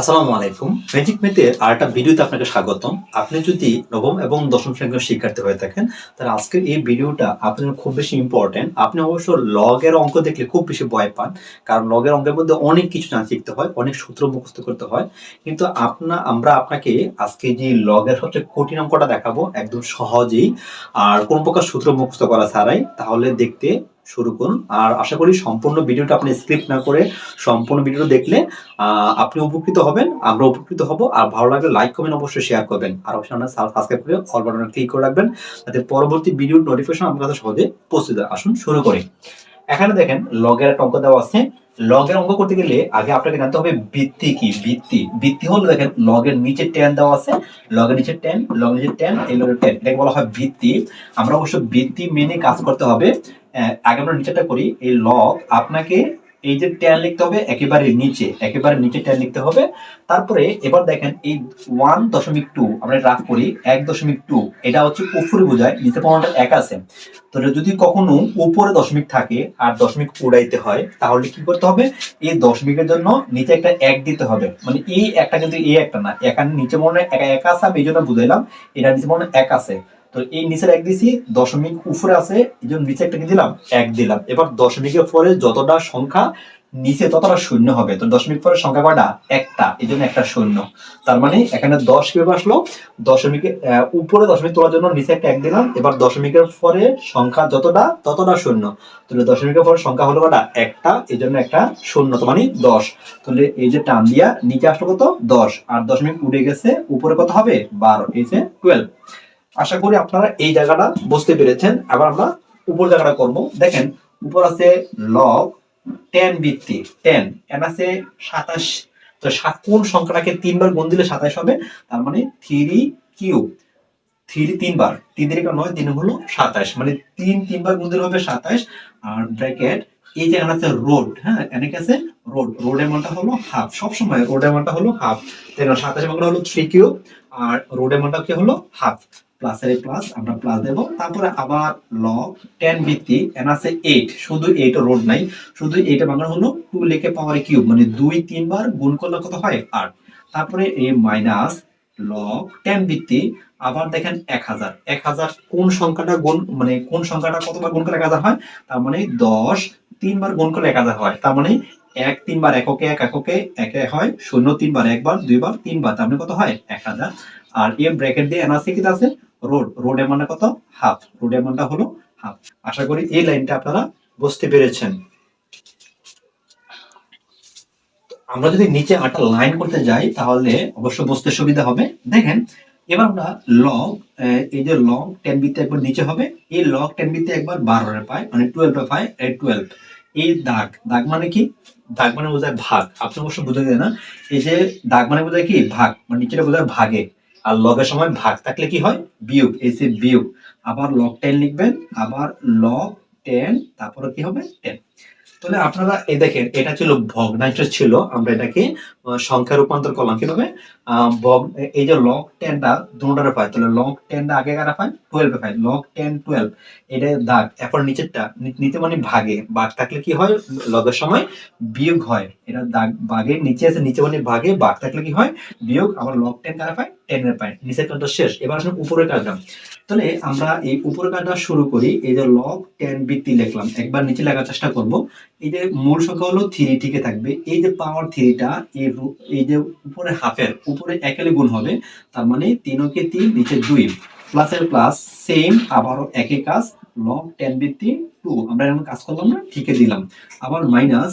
আসসালামু আলাইকুম। ম্যাজিক মেতে আর একটা ভিডিওতে আপনাকে স্বাগতম। আপনি যদি নবম এবং দশম শ্রেণির শিক্ষার্থী হয়ে থাকেন, তাহলে আজকের এই ভিডিওটা আপনার খুব বেশি ইম্পর্টেন্ট আপনি অবশ্য লগের অঙ্ক দেখলে খুব বেশি ভয় পান, কারণ লগের অঙ্কের মধ্যে অনেক কিছু জানা শিখতে হয়, অনেক সূত্র মুখস্থ করতে হয়। কিন্তু আপনা, আমরা আপনাকে আজকে যে লগের সবচেয়ে কঠিন অঙ্কটা দেখাবো, একদম সহজেই। আর কোন প্রকার সূত্র মুখস্থ করা ছাড়াই, তাহলে দেখতে শুরু করুন। আর আশা করি সম্পূর্ণ ভিডিওটা আপনি স্ক্রিপ্ট না করে সম্পূর্ণ ভিডিও দেখলে আপনি উপকৃত হবেন, আমরা উপকৃত হব। আর ভালো লাগলে লাইক কমেন্ট অবশ্যই শেয়ার করবেন। আর অবশ্যই আপনার সাবস্ক্রাইব করে অল বাটনে ক্লিক করে রাখবেন, যাতে পরবর্তী ভিডিওর নোটিফিকেশন আপনার কাছে সহজে পৌঁছে যায়। আসুন শুরু করি। এখানে দেখেন লগের একটা অঙ্ক দেওয়া আছে। লগের অঙ্ক করতে গেলে আগে আপনাকে জানতে হবে ভিত্তি কি? ভিত্তি। ভিত্তি হলো দেখেন লগের নিচে টেন দেওয়া আছে। লগের নিচে টেন লগের নিচে টেন এই লগের টেন এটাকে বলা হয় ভিত্তি। আমরা অবশ্য ভিত্তি মেনে কাজ করতে হবে। আগে আমরা নিচেটা করি, এই লগ আপনাকে এই যে ট্যান লিখতে হবে একেবারে নিচে একেবারে নিচে ট্যান লিখতে হবে। তারপরে এবার দেখেন এই ওয়ান দশমিক টু আমরা রাফ করি, এক দশমিক টু এটা হচ্ছে উপরে বোঝায়, নিচে প্রমাণটা এক আছে। তো যদি কখনো উপরে দশমিক থাকে আর দশমিক উড়াইতে হয়, তাহলে কি করতে হবে? এই দশমিকের জন্য নিচে একটা এক দিতে হবে। মানে এই একটা কিন্তু এই একটা না এখানে নিচে মনে একা এক আছে, আমি এই জন্য বুঝাইলাম এটা নিচে মনে এক আছে। তো এই নিচের এক দিছি, দশমিক উপরে আছে, এই জন্য নিচে একটা কি দিলাম? এক দিলাম। এবার দশমিকের পরে যতটা সংখ্যা, নিচে ততটা শূন্য হবে। তো দশমিক পরে সংখ্যা কয়টা? একটা। এই জন্য একটা শূন্য। তার মানে এখানে দশ কীভাবে আসলো? দশমিকের উপরে দশমিক তোলার জন্য নিচে একটা এক দিলাম। এবার দশমিকের পরে সংখ্যা যতটা, ততটা শূন্য। তাহলে দশমিকের পরে সংখ্যা হলো কটা একটা। এই জন্য একটা শূন্য, তো মানে দশ। তাহলে এই যে টান দিয়া নিচে আসলো কত? দশ। আর দশমিক উঠে গেছে, উপরে কত হবে? বারো। এই যে টুয়েলভ আশা করি আপনারা এই জায়গাটা বুঝতে পেরেছেন। আবার আমরা উপর জায়গাটা করব। দেখেন, উপর আছে লগ টেন ভিত্তি টেন এন আছে সাতাশ। তো সাত কোন সংখ্যাটাকে তিনবার গুণ দিলে সাতাশ হবে। তার মানে থ্রি কিউব থ্রি তিনবার। তিন তিরিকা নয় তিন হলো সাতাশ মানে তিন তিনবার গুণ দিলে হবে সাতাশ। আর ব্র্যাকেট এই যে আছে রোড হ্যাঁ? এনেকে আছে? রোড রোডের মানটা হলো হাফ সবসময় রোডের মানটা হলো হাফ সাতাশ মানটা হলো থ্রি কিউব আর রোডের মানটা কি হলো? হাফ প্লাসের প্লাস আমরা প্লাস দেব। তারপরে আবার লগ টেন ভিত্তি, এন আছে এইট শুধু এইট রোড নাই। শুধু এইটা বাংলা হলো টু লেখে পাওয়ার কিউব মানে দুই তিনবার গুণ করলে কত হয়? আট তারপরে এই মাইনাস লগ টেন ভিত্তি, আবার দেখেন এক হাজার। এক হাজার কোন সংখ্যাটা গুণ মানে কোন সংখ্যাটা কতবার গুণ করলে এক হাজার হয়? তার মানে দশ তিনবার গুণ করলে এক হাজার হয়। তার মানে এক তিনবার এককে এক, এককে একে হয়, শূন্য তিনবার একবার, দুইবার তিনবার, তার মানে কত হয়? এক হাজার। আর এ ব্র্যাকেট দিয়ে এনআরসি কি আছে? রোড রোডের মানে কত? হাফ রোডের মানটা হলো হাফ আশা করি এই লাইনটা আপনারা বুঝতে পেরেছেন। আমরা যদি নিচে আটটা লাইন করতে যাই, তাহলে অবশ্য বুঝতে সুবিধা হবে। দেখেন, এবার আমরা লগ এই যে লগ টেন বিতে একবার নিচে হবে। এই লগ টেন বিতে একবার বারোরে পাই মানে টুয়েলভ পাই টুয়েলভ এই দাগ দাগ মানে কি? দাগ মানে বোঝায় ভাগ। আপনি অবশ্য বুঝে দেন না। এই যে দাগ মানে বোঝায় কি? ভাগ মানে নিচেটা বোঝায় ভাগে। আর লগের সময় ভাগ থাকলে কি হয়? বিয়োগ, এই যে বিয়োগ। আবার লগ টেন লিখবেন, আবার লগ টেন তারপরে কি হবে? টেন তাহলে আপনারা এ দেখেন এটা ছিল ভগ্নাংশ ছিল আমরা এটাকে সংখ্যা রূপান্তর করলাম। কীভাবে? এই যে লগ টেনটা দুটারে পাই, তাহলে লগ টেনটা আগে কারা পাই টুয়েলভে পাই। লগ টেন টুয়েলভ এটা দাগ। এরপর নিচেরটা, নি- নিচে মানে ভাগে। ভাগ থাকলে কি হয়? লগের সময় বিয়োগ হয়। এটা দাগ ভাগের নিচে আছে, নিচে মানে ভাগে। ভাগ থাকলে কি হয়? বিয়োগ। আবার লগ টেন কারা পাই টেন এর পাই নিচের কাজটা শেষ। এবার আসলে উপরের কাজটা। তাহলে আমরা এই উপরের কাজটা শুরু করি। এই যে লগ টেন বৃত্তি লিখলাম। একবার নিচে লেখার চেষ্টা করব। এই যে মূল সংখ্যা হলো থ্রি টিকে থাকবে। এই যে পাওয়ার থ্রিটা এই এই যে উপরে হাফের উপরে একেলে গুণ হবে, তার মানে তিনকে তিন, নিচে দুই। প্লাসের প্লাস সেম আবারও একই কাজ লগ টেন বৃত্তি টু আমরা এরকম কাজ করলাম না ঠিকে দিলাম। আবার মাইনাস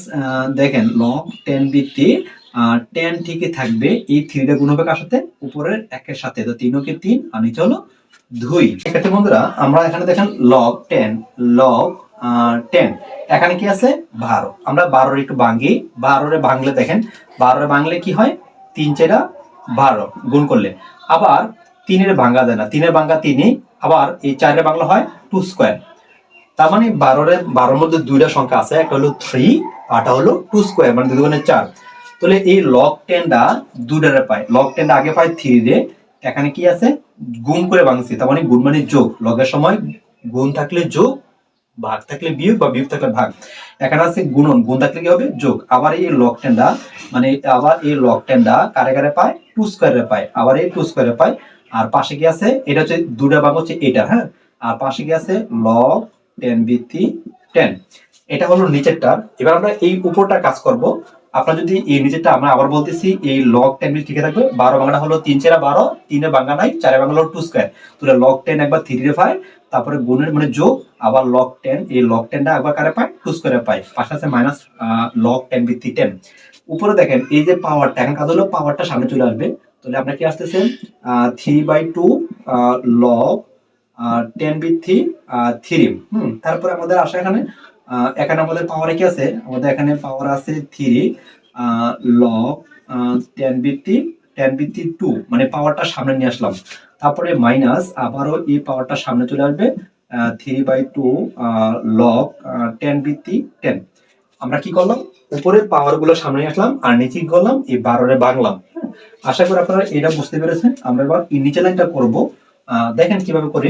দেখেন লগ টেন বৃত্তি টেন ঠিকই থাকবে, এই থ্রিটা গুণ হবে কার সাথে? উপরের একের সাথে। তো তিনকে তিন, আর নিচে হলো দুই। এক্ষেত্রে বন্ধুরা, আমরা এখানে দেখেন লগ টেন লগ টেন এখানে কি আছে? বারো। আমরা বারোর একটু ভাঙি। বারোরে ভাঙলে দেখেন, বারোরে ভাঙলে কি হয়? তিন চেরা বারো গুণ করলে। আবার তিনের ভাঙ্গা যায় না। তিনের ভাঙ্গা তিনই, আবার এই চারের বাংলা হয় টু স্কোয়ার তার মানে বারোরে, বারোর মধ্যে দুইটা সংখ্যা আছে। একটা হলো থ্রি আরটা হলো টু স্কোয়ার মানে দুগুণে চার। তাহলে এই লক টেনটা দুটারে পায়। লক টেনটা আগে পায় থ্রি রে এখানে কি আছে? গুণ করে ভাঙছি। তার মানে গুণ মানে যোগ। লগের সময় গুণ থাকলে যোগ ভাগ থাকলে বিয়োগ বা বিয়োগ থাকলে ভাগ। এখানে আছে গুণন, গুণ থাকলে কি হবে? যোগ। আবার এই লক টেনটা মানে আবার এই লক টেনটা কারে কারে পায়? টু স্কোয়ারে পায়। আবার এই টু স্কোয়ারে পায়। আর পাশে কি আছে? এটা হচ্ছে দুটা ভাগ হচ্ছে এটা হ্যাঁ? আর পাশে কি আছে? লক টেন বৃত্তি টেন এটা হলো নিচেরটা এবার আমরা এই উপরটা কাজ করব। আপনার যদি এই নিচেরটা আমরা আবার বলতেছি, এই লগ টেন ঠিক থাকবে, বারো বাংলা হলো তিন চারা বারো তিনের বাংলা নাই, চারে বাংলা হলো টু স্কোয়ার তাহলে লগ টেন একবার থ্রি রে পায়, তারপরে গুণের মানে যোগ, আবার লগ টেন এই লগ টেনটা একবার কারে পায়? টু স্কোয়ারে পায়। পাশে আছে মাইনাস লগ টেন ভিত্তি টেন উপরে দেখেন, এই যে পাওয়ারটা এখন কাজ হলো পাওয়ারটা সামনে চলে আসবে। তাহলে আপনার কি আসতেছে three by two log ten ভিত্তি থ্রি হুম, তারপরে আমাদের আসে এখানে এখানে আমাদের পাওয়ারে কি আছে? আমাদের এখানে পাওয়ার আছে থ্রি লগ টেন ভিত্তি টেন ভিত্তি টু মানে পাওয়ারটা সামনে নিয়ে আসলাম। তারপরে মাইনাস আবারও এই পাওয়ারটা সামনে চলে আসবে three by two log ten ভিত্তি টেন আমরা কি করলাম? উপরের পাওয়ারগুলো সামনে আসলাম, আর নিচে করলাম? এই বারোরে বাংলাম হ্যাঁ? আশা করি আপনারা এটা বুঝতে পেরেছেন। আমরা এবার নিচে লাইনটা করব। দেখেন কীভাবে করি।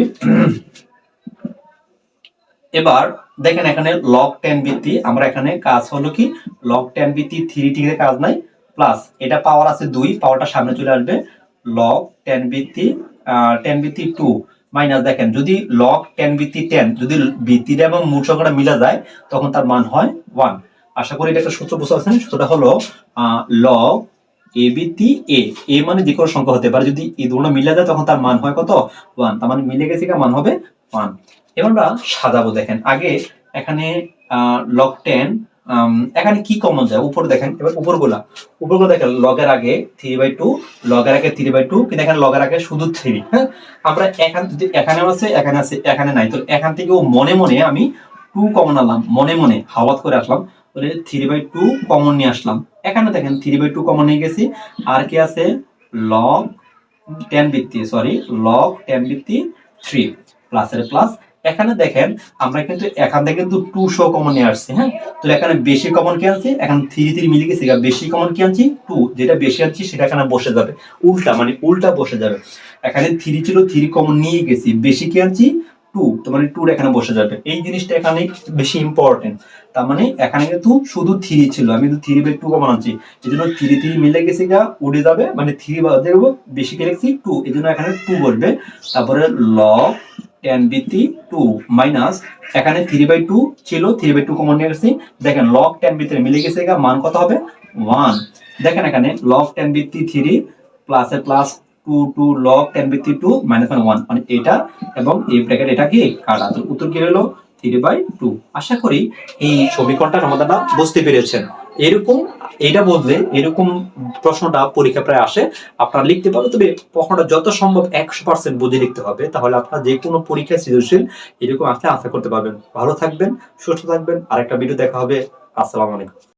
এবার দেখেন এখানে লক টেন ভিত্তি আমরা এখানে কাজ হলো কি? লক টেন ভিত্তি থ্রি টিকে কাজ নাই প্লাস এটা পাওয়ার আছে দুই পাওয়ারটা সামনে চলে আসবে লক টেন ভিত্তি টেন ভিত্তি টু মাইনাস দেখেন, যদি লক টেন ভিত্তি টেন যদি ভিত্তিটা এবং মূল সংখ্যাটা মিলা যায়, তখন তার মান হয় ওয়ান আশা করি এটা একটা সূত্র বুঝতে পারছেন, সূত্রটা হলো লগ এ ভিত্তি এ এ মানে যে কোনো সংখ্যা হতে পারে, যদি এই দুটো মিলে যায়, তখন তার মান হয় কত? ওয়ান তার মানে মিলে গেছে মান হবে ওয়ান এবার আমরা সাজাবো দেখেন। আগে এখানে লগ টেন এখানে কি কমন যায়? উপর দেখেন, এবার উপরগুলা উপরগুলো দেখেন লগের আগে থ্রি বাই টু লগের আগে থ্রি বাই টু কিন্তু এখানে লগের আগে শুধু থ্রি হ্যাঁ? আমরা এখান এখানে আছে এখানে আছে, এখানে নাই। তো এখান থেকে মনে মনে আমি টু কমন আনলাম। মনে মনে, হাওয়াত করে আসলাম। তাহলে থ্রি বাই টু কমন নিয়ে আসলাম। এখানে দেখেন থ্রি বাই টু কমন নিয়ে গেছি। আর কি আছে? লগ টেন ভিত্তি সরি লগ টেন ভিত্তি থ্রি প্লাসের প্লাস এখানে দেখেন, আমরা কিন্তু এখান থেকে কিন্তু টু শো কমন নিয়ে আসছি হ্যাঁ? তো এখানে বেশি কমন কি আনছি? এখন থ্রি থ্রি মিলে গেছে বেশি কমন কি আনছি? টু যেটা বেশি আনছি সেটা এখানে বসে যাবে। উল্টা মানে উল্টা বসে যাবে। এখানে থ্রি ছিল থ্রি কমন নিয়ে গেছি। বেশি কি আনছি? টু তো মানে টুর এখানে বসে যাবে। এই জিনিসটা এখানে বেশি ইম্পর্টেন্ট তার মানে এখানে কিন্তু শুধু থ্রি ছিল, আমি কিন্তু থ্রি বাই টু কমন আনছি। এই জন্য থ্রি থ্রি মিলে গেছে গা উড়ে যাবে মানে থ্রি দেখব বেশি কে লিখছি টু এই জন্য এখানে টু বসবে। তারপরে লগ টেন ভিত্তি টু মাইনাস এখানে থ্রি বাই টু ছিল থ্রি বাই টু কমন নিয়ে গেছি। দেখেন লগ টেন ভিতরে মিলে গেছে মান কত হবে? ওয়ান দেখেন এখানে লগ টেন ভিত্তি থ্রি প্লাসে plus two two log ten ভিত্তি টু মাইনাস ওয়ান মানে এটা এবং এই ব্র্যাকেট এটা কি? কাটা। তো উত্তর কি হলো? থ্রি বাই টু আশা করি এই সমীকরণটা সমাধানটা বুঝতে পেরেছেন। এরকম এটা বললে এরকম প্রশ্নটা পরীক্ষা প্রায় আসে, আপনারা লিখতে পারবে তবে প্রশ্নটা যত সম্ভব একশো পার্সেন্ট বুঝে লিখতে হবে, তাহলে আপনারা যে কোনো পরীক্ষায় সৃজনশীল এরকম আসলে আশা করতে পারবেন। ভালো থাকবেন, সুস্থ থাকবেন। আরেকটা ভিডিও দেখা হবে। আসসালামু আলাইকুম।